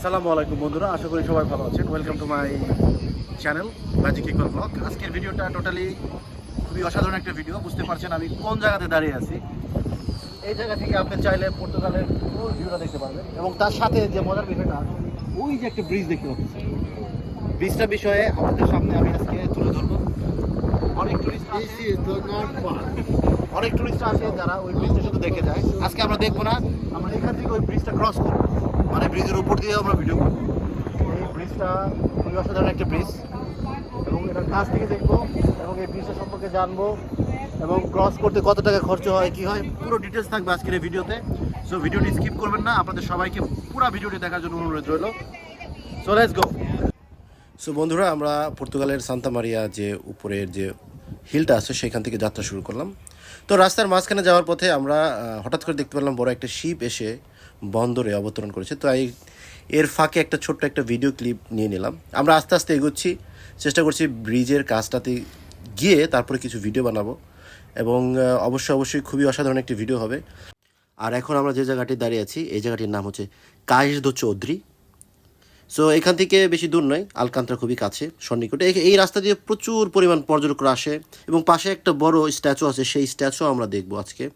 আসসালামু আলাইকুম বন্ধুরা আশা করি সবাই ভালো আছেন। Welcome to my channel magic equal blog আজকের ভিডিওটা টোটালি খুবই অসাধারণ একটা ভিডিও বুঝতে পারছেন আমি কোন জায়গাতে দাঁড়িয়ে আছি। এই জায়গা থেকে আপনি চাইলে পর্তুগালের ফুল ভিউটা দেখতে পারবেন এবং তার সাথে যে মজার বিষয়টা ওই যে একটা ব্রিজ দেখতে পাচ্ছেন ব্রিজটা বিষয়ে আমাদের সামনে আমি আজকে তুলে ধরবো। অনেক টুরিস্ট অনেক টুরিস্ট আসে যারা ওই ব্রিজটা শুধু দেখে যায়। আজকে আমরা দেখব না আমরা এখান থেকে ওই ব্রিজটা ক্রস করব। ব্রিজের উপর দিয়ে আমরা ভিডিও করব। এই ব্রিজটা খুবই অসাধারণ একটা ব্রিজ। এবং এটার কাছ থেকে দেখব এবং এই ব্রিজটা সম্পর্কে জানব এবং ক্রস করতে কত টাকা খরচ হয়, কি হয়, পুরো ডিটেলস থাকবে আজকের এই ভিডিওতে সো ভিডিওটি স্কিপ করবেন না, আপনাদের সবাইকে পুরো ভিডিওটি দেখার জন্য অনুরোধ রইল। সো লেটস গো সো বন্ধুরা, আমরা পর্তুগালের সান্তা মারিয়া যে উপরের যে হিলটা আছে, সেখান থেকে যাত্রা শুরু করলাম। তো, রাস্তার মাঝখানে যাওয়ার পথে আমরা হঠাৎ করে দেখতে পেলাম বড় একটা শিপ এসে বন্দরে অবতরণ করেছে। তো এই এর ফাঁকে একটা ছোট্ট একটা ভিডিও ক্লিপ নিয়ে নিলাম। আমরা আস্তে আস্তে এগোচ্ছি, চেষ্টা করছি ব্রিজের কাজটাতে গিয়ে তারপরে কিছু ভিডিও বানাবো। এবং অবশ্যই অবশ্যই খুবই অসাধারণ একটি ভিডিও হবে। আর এখন আমরা যে জায়গাটি দাঁড়িয়ে আছি, এই জায়গাটির নাম হচ্ছে কায়েস দো চৌধুরী। সো এখান থেকে বেশি দূর নয়, আলকান্ত্রা খুবই কাছে, সন্নিকটে। এই- রাস্তা দিয়ে প্রচুর পরিমাণ পর্যটকরা আসে এবং পাশে একটা বড় স্ট্যাচু আছে, সেই স্ট্যাচু আমরা দেখব আজকে।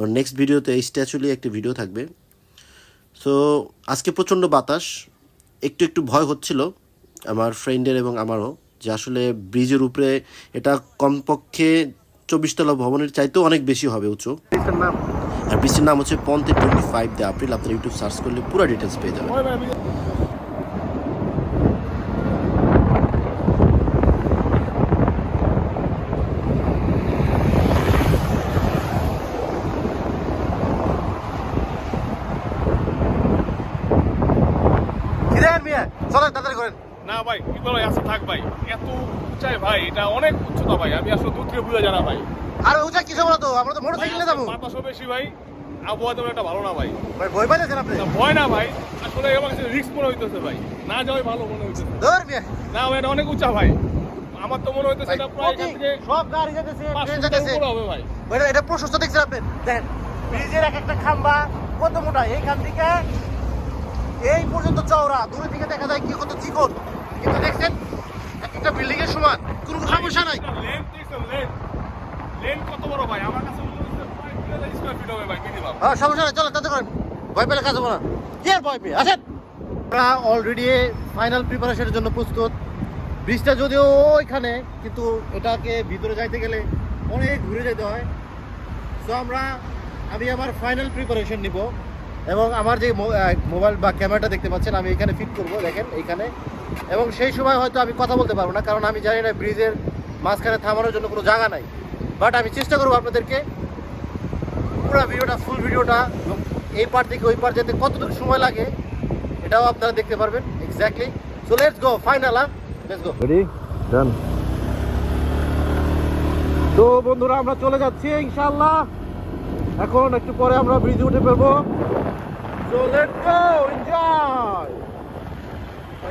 নেক্সট ভিডিওতে এই স্ট্যাচু নিয়ে একটি ভিডিও থাকবে। সো আজকে প্রচণ্ড বাতাস একটু একটু ভয় হচ্ছিল আমার ফ্রেন্ডের এবং আমারও যে আসলে ব্রিজের উপরে এটা কমপক্ষে চব্বিশতলা ভবনের চাইতেও অনেক বেশি হবে উঁচু আর ব্রিজটির নাম হচ্ছে পন্থে টোয়েন্টি ফাইভ দ্য আপ্রিল আপনার ইউটিউব সার্চ করলে পুরো ডিটেলস পেয়ে যাবেন কিরেন মিয়া চলেন তাড়াতাড়ি করেন না ভাই কি বলো আসে থাক ভাই উঁচাই ভাই এটা অনেক উচ্চতা ভাই আমি আসলে দূর থেকে বুঝে জানা ভাই। আর উঁচা কিছু বলো তো? আমরা তো মোটরসাইকেলে যাব। বাতাসও বেশি ভাই আবহাওয়া তেমন একটা ভালো না ভাই। ভাই ভয় পাইতেছেন আপনি? ভয় না ভাই আসলে আমার কাছে রিস্ক মনে হইতেছে ভাই। না যাওয়াই ভালো মনে হইতেছে। ধর না ভাই এটা অনেক উঁচা ভাই। আমার তো মনে হইতেছে এটা প্রায় এখান থেকে সব গাড়ি যেতেছে ট্রেন যেতেছে হবে ভাই। এটা এটা প্রশস্ত দেখছেন আপনি? দেখেন ব্রিজের এক একটা খাম্বা কত মোটা? এইখান থেকে এই পর্যন্ত চওড়া। দূরে থেকে দেখা যায় কি কত চিকন। কিন্তু দেখছেন একটা বিল্ডিং এর সমান কোনো সমস্যা নাই। হ্যাঁ সমস্যা নাই চলো তাতে করেন। ভয় পেলে কাজ হবে না। কি আর ভয় পেয়ে? আসেন। আমরা অলরেডি ফাইনাল প্রিপারেশনের জন্য প্রস্তুত। ব্রিজটা যদিও ওইখানে কিন্তু এটাকে ভিতরে যাইতে গেলে অনেক ঘুরে যেতে হয়। তো আমরা আমি আমার ফাইনাল প্রিপারেশন নিব। এবং আমার যে মো- মোবাইল বা ক্যামেরাটা দেখতে পাচ্ছেন আমি এখানে ফিট করব দেখেন এইখানে। এবং সেই সময় হয়তো আমি কথা বলতে পারব না, কারণ আমি জানি না ব্রিজের মাঝখানে থামানোর জন্য কোনো জায়গা নাই। বাট আমি চেষ্টা করব আপনাদেরকে পুরো ভিডিওটা ফুল ভিডিওটা এই পার থেকে ওই পার যেতে কতটুকু সময় লাগে, এটাও আপনারা দেখতে পারবেন exactly so let's go final তো বন্ধুরা, আমরা চলে যাচ্ছি ইনশাল্লাহ এখন একটু পরে আমরা ব্রিজে উঠে ফেলব। So let's go enjoy so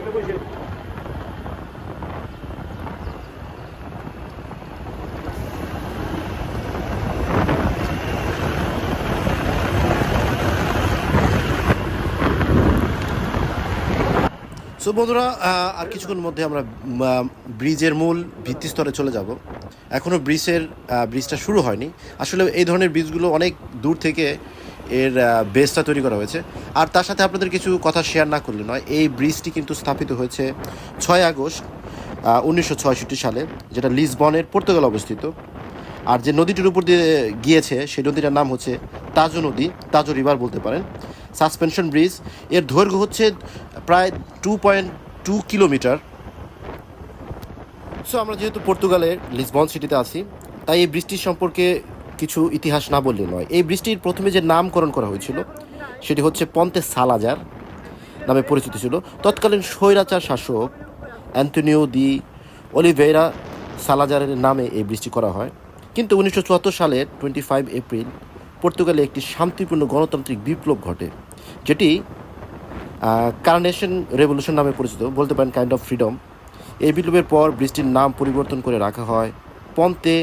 বন্ধুরা আর কিছুক্ষণ মধ্যে আমরা ব্রিজের মূল ভিত্তিস্তরে চলে যাব। এখনও ব্রিজের ব্রিজটা শুরু হয়নি। আসলে এই ধরনের ব্রিজগুলো অনেক দূর থেকে এর বেসটা তৈরি করা হয়েছে। আর তার সাথে আপনাদের কিছু কথা শেয়ার না করলে নয়, এই ব্রিজটি কিন্তু স্থাপিত হয়েছে ছয় আগস্ট উনিশশো সালে, যেটা লিসবনের পর্তুগাল অবস্থিত। আর যে নদীটির উপর দিয়ে গিয়েছে, সেই নদীটার নাম হচ্ছে তাজো নদী, তাজো রিভার বলতে পারেন। সাসপেনশন ব্রিজের দৈর্ঘ্য হচ্ছে প্রায় two point two kilometre so আমরা যেহেতু পর্তুগালের, লিসবন সিটিতে আছি, তাই এই বৃষ্টির সম্পর্কে কিছু ইতিহাস না বললে নয়। এই বৃষ্টির প্রথমে যে নামকরণ করা হয়েছিল, সেটি হচ্ছে পন্তে সালাজার নামে পরিচিত ছিল। তৎকালীন স্বৈরাচার শাসক অ্যান্টনিও দি অলিভেরা সালাজারের নামে এই বৃষ্টি করা হয়। কিন্তু উনিশশো চুয়াত্তর সালের টোয়েন্টি ফাইভ এপ্রিল পর্তুগালে একটি শান্তিপূর্ণ গণতান্ত্রিক বিপ্লব ঘটে, যেটি কার্নেশন রেভলিউশন নামে পরিচিত, বলতে পারেন কাইন্ড অফ ফ্রিডম এই বিপ্লবের পর বৃষ্টির নাম পরিবর্তন করে রাখা হয় Ponte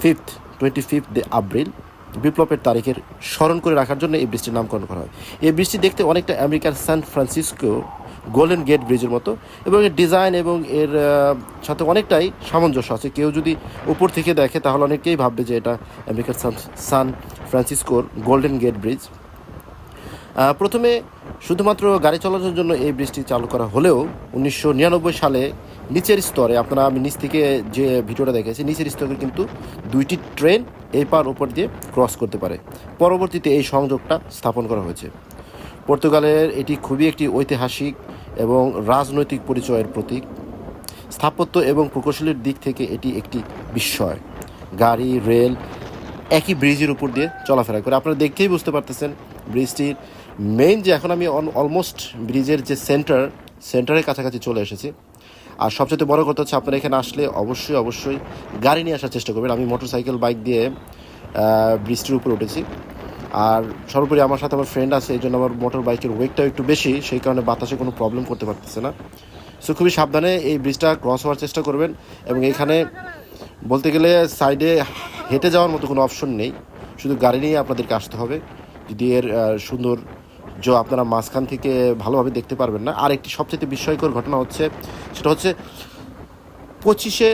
fifth twenty fifth de Abril বিপ্লবের তারিখের স্মরণ করে রাখার জন্য এই ব্রিজটির নামকরণ করা হয়। এই ব্রিজটি দেখতে অনেকটা আমেরিকার সান ফ্রান্সিসকো গোল্ডেন গেট ব্রিজের মতো এবং এর ডিজাইন এবং এর সাথে অনেকটাই সামঞ্জস্য আছে। কেউ যদি উপর থেকে দেখে, তাহলে অনেকেই ভাববে যে এটা আমেরিকার সান সান ফ্রান্সিসকোর গোল্ডেন গেট ব্রিজ প্রথমে শুধুমাত্র গাড়ি চলাচলের জন্য এই ব্রিজটি চালু করা হলেও উনিশশো নিরানব্বই সালে নিচের স্তরে, আপনারা আমি নিচ থেকে যে ভিডিওটা দেখেছি, নিচের স্তরে কিন্তু দুইটি ট্রেন এই পার উপর দিয়ে ক্রস করতে পারে। পরবর্তীতে এই সংযোগটা স্থাপন করা হয়েছে। পর্তুগালের এটি খুবই একটি ঐতিহাসিক এবং রাজনৈতিক পরিচয়ের প্রতীক। স্থাপত্য এবং প্রকৌশলের দিক থেকে এটি একটি বিস্ময়। গাড়ি, রেল একই ব্রিজের উপর দিয়ে চলাফেরা করে। আপনারা দেখতেই বুঝতে পারতেছেন, ব্রিজটির মেইন যে এখন আমি অলমোস্ট ব্রিজের যে সেন্টার সেন্টারের কাছাকাছি চলে এসেছি। আর সবচেয়ে বড় কথা হচ্ছে আপনারা এখানে আসলে অবশ্যই অবশ্যই গাড়ি নিয়ে আসার চেষ্টা করবেন। আমি মোটরসাইকেল বাইক দিয়ে ব্রিজটির উপরে উঠেছি। আর সর্বোপরি আমার সাথে আমার ফ্রেন্ড আছে এই জন্য আমার মোটর বাইকের ওয়েটটাও একটু বেশি, সেই কারণে বাতাসে কোনো প্রবলেম করতে পারতেছে না। সো খুবই সাবধানে এই ব্রিজটা ক্রস হওয়ার চেষ্টা করবেন এবং এখানে বলতে গেলে সাইডে হেঁটে যাওয়ার মতো কোনো অপশন নেই। শুধু গাড়ি নিয়ে আপনাদেরকে আসতে হবে। যদি এর সুন্দর যে আপনারা মাঝখান থেকে ভালোভাবে দেখতে পারবেন না। আর একটি সবচেয়ে বিস্ময়কর ঘটনা হচ্ছে, সেটা হচ্ছে পঁচিশে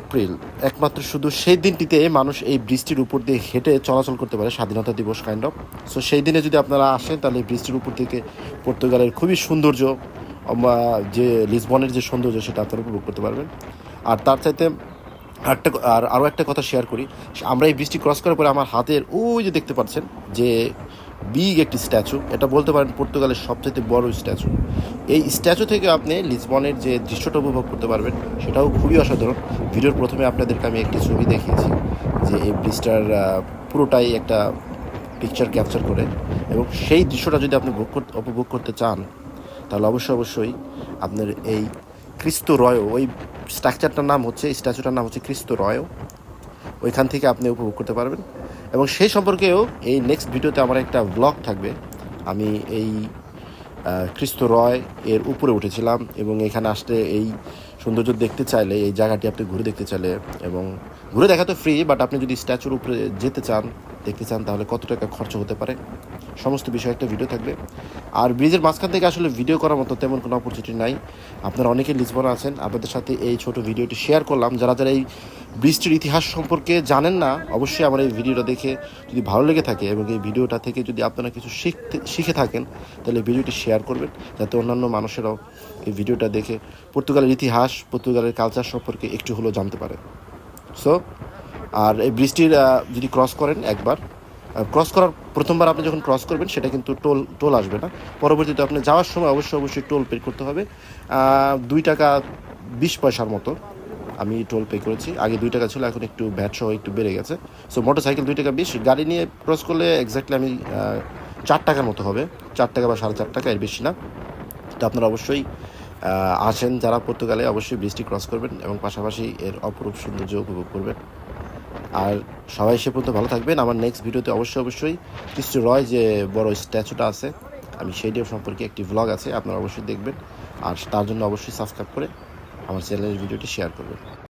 এপ্রিল, একমাত্র শুধু সেই দিনটিতে মানুষ এই ব্রিজটির উপর দিয়ে হেঁটে চলাচল করতে পারে, স্বাধীনতা দিবস কাইন্ড অফ সো সেই দিনে যদি আপনারা আসেন, তাহলে এই ব্রিজটির উপর থেকে পর্তুগালের খুবই সৌন্দর্য যে লিসবনের যে সৌন্দর্য, সেটা আপনারা উপভোগ করতে পারবেন। আর তার চাইতে আরেকটা আর আরও একটা কথা শেয়ার করি, আমরা এই ব্রিজটি ক্রস করার পরে আমার হাতের ওই যে দেখতে পাচ্ছেন, যে বিগ একটি স্ট্যাচু, এটা বলতে পারেন পর্তুগালের সবচেয়ে বড় স্ট্যাচু। এই স্ট্যাচু থেকে আপনি লিসবনের যে দৃশ্যটা উপভোগ করতে পারবেন, সেটাও খুবই অসাধারণ। ভিডিওর প্রথমে আপনাদেরকে আমি একটি ছবি দেখিয়েছি, যে এই ব্রিজটার পুরোটাই একটা পিকচার ক্যাপচার করে এবং সেই দৃশ্যটা যদি আপনি ভোগ করতে উপভোগ করতে চান, তাহলে অবশ্যই অবশ্যই আপনার এই ক্রিস্ত রয়, ওই স্ট্রাকচারটার নাম হচ্ছে স্ট্যাচুটার নাম হচ্ছে ক্রিস্ত রয়। ওইখান থেকে আপনি উপভোগ করতে পারবেন। এবং সেই সম্পর্কেও এই নেক্সট ভিডিওতে আমার একটা ব্লগ থাকবে। আমি এই খ্রিস্ট রয় এর উপরে উঠেছিলাম এবং এখানে আসতে এই সৌন্দর্য দেখতে চাইলে, এই জায়গাটি আপনি ঘুরে দেখতে চাইলে এবং ঘুরে দেখা তো ফ্রি বাট আপনি যদি স্ট্যাচুর উপরে যেতে চান, দেখতে চান, তাহলে কত টাকা খরচ হতে পারে? সমস্ত বিষয়ে একটা ভিডিও থাকবে। আর ব্রিজের মাঝখান থেকে আসলে ভিডিও করার মতো তেমন কোনো অপরচুনিটি নাই। আপনারা অনেকে লিসবন আছেন, আপনাদের সাথে এই ছোট ভিডিওটি শেয়ার করলাম। যারা যারা এই ব্রিজটির ইতিহাস সম্পর্কে জানেন না, অবশ্যই আমার এই ভিডিওটা দেখে যদি ভালো লেগে থাকে এবং এই ভিডিওটা থেকে যদি আপনারা কিছু শিখতে, শিখে থাকেন, তাহলে ভিডিওটি শেয়ার করবেন। যাতে অন্যান্য মানুষেরাও এই ভিডিওটা দেখে পর্তুগালের ইতিহাস, পর্তুগালের কালচার সম্পর্কে একটু হলেও জানতে পারে। সো আর এই ব্রিজটির যদি ক্রস করেন একবার ক্রস করার, প্রথমবার আপনি যখন ক্রস করবেন, সেটা কিন্তু টোল টোল আসবে না। পরবর্তীতে আপনি যাওয়ার সময় অবশ্যই অবশ্যই টোল পে করতে হবে। দুই টাকা বিশ পয়সার মতো আমি টোল পে করেছি। আগে দুই টাকা ছিল, এখন একটু ভ্যাট সহ একটু বেড়ে গেছে। সো মোটর সাইকেল দুই টাকা বিশ, গাড়ি নিয়ে ক্রস করলে এক্স্যাক্টলি আমি চার টাকার মতো হবে। চার টাকা বা সাড়ে চার টাকা, এর বেশি না। তো আপনারা অবশ্যই আসেন। যারা পর্তুগালে, অবশ্যই বৃষ্টি ক্রস করবেন এবং পাশাপাশি এর অপরূপ সৌন্দর্য উপভোগ করবেন। আর সবাই সে পর্যন্ত ভালো থাকবেন। আমার নেক্সট ভিডিওতে অবশ্যই অবশ্যই কিছু রয় যে বড় স্ট্যাচুটা আছে, আমি সেই ডিও সম্পর্কে একটি ভ্লগ আছে, আপনারা অবশ্যই দেখবেন। আর তার জন্য অবশ্যই সাবস্ক্রাইব করে আমার চ্যানেলের ভিডিওটি শেয়ার করবেন।